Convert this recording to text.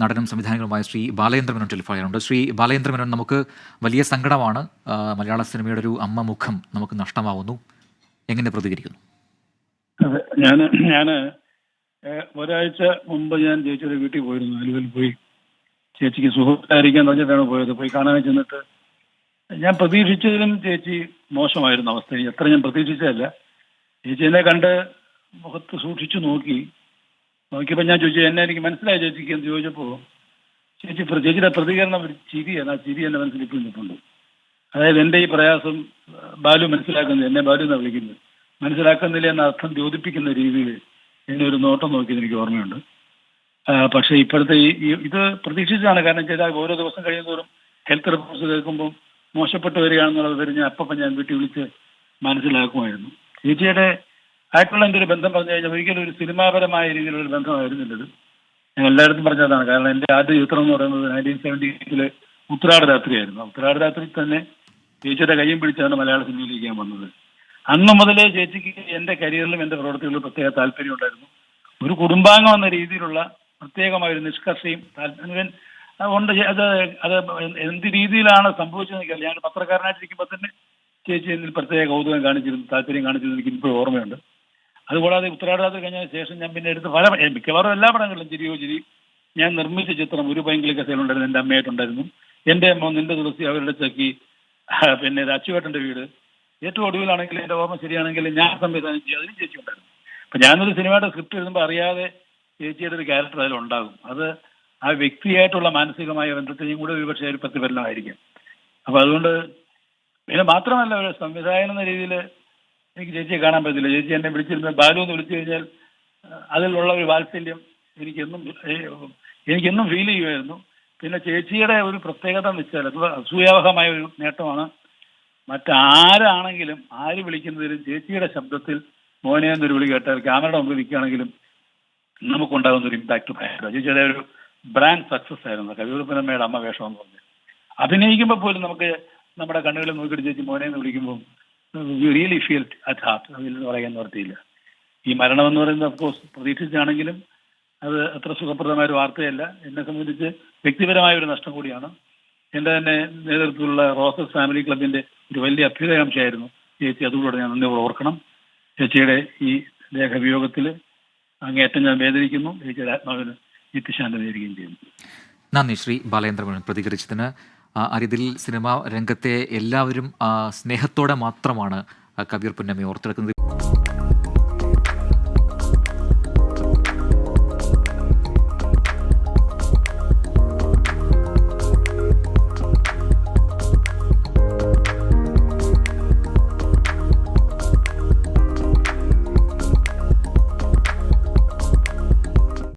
നടനും സംവിധായകനുമായ ശ്രീ ബാലചന്ദ്ര മേനോൻ ടെലിഫോണിലുണ്ട് ശ്രീ ബാലചന്ദ്ര മേനോൻ നമുക്ക് വലിയ സങ്കടമാണ്. മലയാള സിനിമയുടെ ഒരു അമ്മ മുഖം നമുക്ക് നഷ്ടമാവുന്നു. എങ്ങനെ പ്രതികരിക്കുന്നു? ഞാൻ ഞാൻ ഒരാഴ്ച മുമ്പ് ഞാൻ ചേച്ചിയുടെ വീട്ടിൽ പോയിരുന്നു. അലുവിൽ പോയി. ചേച്ചിക്ക് സുഖമായിരിക്കാൻ പറഞ്ഞിട്ടാണ് പോയത്. പോയി കാണാൻ ചെന്നിട്ട് ഞാൻ പ്രതീക്ഷിച്ചതിലും ചേച്ചി മോശമായിരുന്നു അവസ്ഥ എത്ര ഞാൻ പ്രതീക്ഷിച്ചതല്ല. ചേച്ചി എന്നെ കണ്ട് മുഖത്ത് സൂക്ഷിച്ചു നോക്കി. നോക്കിയപ്പോൾ ഞാൻ ചോദിച്ചു എന്നെ എനിക്ക് മനസ്സിലായി ചേച്ചിക്ക് എന്ന് ചോദിച്ചപ്പോൾ ചേച്ചി ചേച്ചിയുടെ പ്രതികരണം ഒരു ചിരിയാണ് ആ ചിരി എന്നെ മനസ്സിൽ ഇപ്പോഴും നിൽപ്പുണ്ട്. അതായത് എന്റെ ഈ പ്രയാസം ബാലു മനസ്സിലാക്കുന്നത് എന്നെ ബാലു എന്നാണ് വിളിക്കുന്നത്. മനസ്സിലാക്കുന്നില്ല എന്ന അർത്ഥം ദ്യോതിപ്പിക്കുന്ന രീതിയിൽ എന്നെ ഒരു നോട്ടം നോക്കിയത് എനിക്ക് ഓർമ്മയുണ്ട്. പക്ഷെ ഇപ്പോഴത്തെ ഈ ഇത് പ്രതീക്ഷിച്ചതാണ്. കാരണം ചെയ്താൽ ഓരോ ദിവസം കഴിയുന്നതോറും ഹെൽത്ത് റിപ്പോർട്ട്സ് കേൾക്കുമ്പോൾ മോശപ്പെട്ടു വരികയാണെന്നുള്ളത് തിരിഞ്ഞ് അപ്പം ഞാൻ വീട്ടിൽ വിളിച്ച് മനസ്സിലാക്കുമായിരുന്നു. ചേച്ചിയുടെ ആയിട്ടുള്ള എന്റെ ഒരു ബന്ധം പറഞ്ഞു കഴിഞ്ഞാൽ ഒരിക്കലും ഒരു സിനിമാപരമായ രീതിയിലുള്ള ബന്ധമായിരുന്നില്ലത് ഞാൻ എല്ലായിടത്തും പറഞ്ഞതാണ്. കാരണം എന്റെ ആദ്യ ചിത്രം എന്ന് പറയുന്നത് നയന്റീൻ സെവന്റി എയ്റ്റിലെ ഉത്രാട രാത്രിയായിരുന്നു. ഉത്രാട് രാത്രി തന്നെ ചേച്ചിയുടെ കയ്യും പിടിച്ചാണ് മലയാള സിനിമയിലേക്ക് ഞാൻ വന്നത്. അന്ന് മുതലേ ചേച്ചിക്ക് എന്റെ കരിയറിലും എന്റെ പ്രവർത്തികളിലും പ്രത്യേക താല്പര്യം ഉണ്ടായിരുന്നു. ഒരു കുടുംബാംഗം എന്ന രീതിയിലുള്ള പ്രത്യേകമായ ഒരു നിഷ്കർഷയും ഉണ്ട്. അത് അത് എന്ത് രീതിയിലാണ് സംഭവിച്ചതെന്ന് എനിക്കറിയില്ല. ഞാൻ പത്രക്കാരനായിട്ടിരിക്കുമ്പോൾ തന്നെ ചേച്ചി എന്നിൽ പ്രത്യേക കൗതുകം കാണിച്ചിരുന്നു താല്പര്യം കാണിച്ചിരുന്നു. എനിക്ക് ഇപ്പോഴും ഓർമ്മയുണ്ട്. അതുകൂടാതെ ഉത്തരാടരാത്രി കഴിഞ്ഞ ശേഷം ഞാൻ പിന്നെ എടുത്ത് പല മിക്കവാറും എല്ലാ പടങ്ങളിലും ചിരിയോ ചിരി. ഞാൻ നിർമ്മിച്ച ചിത്രം ഒരു പൈങ്കിളി കഥയിലുണ്ടായിരുന്നു എന്റെ അമ്മയായിട്ടുണ്ടായിരുന്നു. എന്റെ അമ്മ നിന്റെ തുളസി അവരുടെ ചക്കി പിന്നെ അച്ചുവേട്ടന്റെ വീട്. ഏറ്റവും ഒടുവിലാണെങ്കിൽ എന്റെ ഓർമ്മ ശരിയാണെങ്കിൽ ഞാൻ സംവിധാനം ചെയ്യും അതിനും ചേച്ചി ഉണ്ടായിരുന്നു. അപ്പം ഞാനൊരു സിനിമയുടെ സ്ക്രിപ്റ്റ് എഴുതുമ്പോൾ അറിയാതെ ചേച്ചിയുടെ ഒരു ക്യാരക്ടർ അതിലുണ്ടാകും അത് ആ വ്യക്തിയായിട്ടുള്ള മാനസികമായ ബന്ധത്തെയും കൂടെ ഒരു ഒരുപക്ഷെ ഒരു പ്രതിഫലനമായിരിക്കും. അപ്പോൾ അതുകൊണ്ട് പിന്നെ മാത്രമല്ല ഒരു സംവിധായകൻ എന്ന രീതിയിൽ എനിക്ക് ചേച്ചിയെ കാണാൻ പറ്റില്ല ചേച്ചി എന്നെ വിളിച്ചിരുന്ന ബാലു എന്ന് വിളിച്ചു കഴിഞ്ഞാൽ അതിലുള്ള ഒരു വാത്സല്യം എനിക്കെന്നും എനിക്കെന്നും ഫീൽ ചെയ്യുമായിരുന്നു. പിന്നെ ചേച്ചിയുടെ ഒരു പ്രത്യേകത എന്ന് വെച്ചാൽ അത് അസൂയാവഹമായ ഒരു നേട്ടമാണ്. മറ്റാരാണെങ്കിലും ആര് വിളിക്കുന്നതിലും ചേച്ചിയുടെ ശബ്ദത്തിൽ മോനെ എന്നൊരു വിളി കേട്ടാൽ ക്യാമറയുടെ മുമ്പിൽ നിൽക്കുകയാണെങ്കിലും നമുക്കുണ്ടാകുന്ന ഒരു ഇമ്പാക്ട് ഭയങ്കര ചേച്ചിയുടെ ഒരു ബ്രാൻഡ് സക്സസ് ആയിരുന്നു. കവിയൂർപ്പനമ്മയുടെ അമ്മ വേഷം എന്ന് പറഞ്ഞത് അഭിനയിക്കുമ്പോൾ പോലും നമുക്ക് നമ്മുടെ കണ്ണുകളിൽ നോക്കിയിട്ട് ചേച്ചി മോനെ എന്ന് വിളിക്കുമ്പോൾ you really feel at heart അതിൽ പറയാൻ നിർത്തിയില്ല ഈ മരണം എന്ന് പറയുന്നത് അഫ്കോഴ്സ് പ്രതീക്ഷിച്ചാണെങ്കിലും അത് അത്ര സുഖപ്രദമായ ഒരു വാർത്തയല്ല. എന്നെ സംബന്ധിച്ച് വ്യക്തിപരമായ ഒരു നഷ്ടം കൂടിയാണ്. എന്റെ തന്നെ നേതൃത്വത്തിലുള്ള റോസസ് ഫാമിലി ക്ലബിന്റെ ഒരു വലിയ അഭ്യുദയാംശമായിരുന്നു ചേച്ചി. അതുകൂടെ ഞാൻ നന്ദി ഓർക്കണം. ചേച്ചിയുടെ ഈ ദേഹവിയോഗത്തിൽ അങ്ങേയറ്റം ഞാൻ വേദനിക്കുന്നു. ചേച്ചിയുടെ ആത്മാവിന് നിത്യശാന്തി നേരുകയും ചെയ്യുന്നു. നന്ദി. ശ്രീ ബാലേന്ദ്രമോഹൻ പ്രതികരിച്ചതിന് ആ, അരിതിൽ സിനിമാ രംഗത്തെ എല്ലാവരും സ്നേഹത്തോടെ മാത്രമാണ് കബീർ പുന്നമ്മയെ ഓർത്തെടുക്കുന്നത്.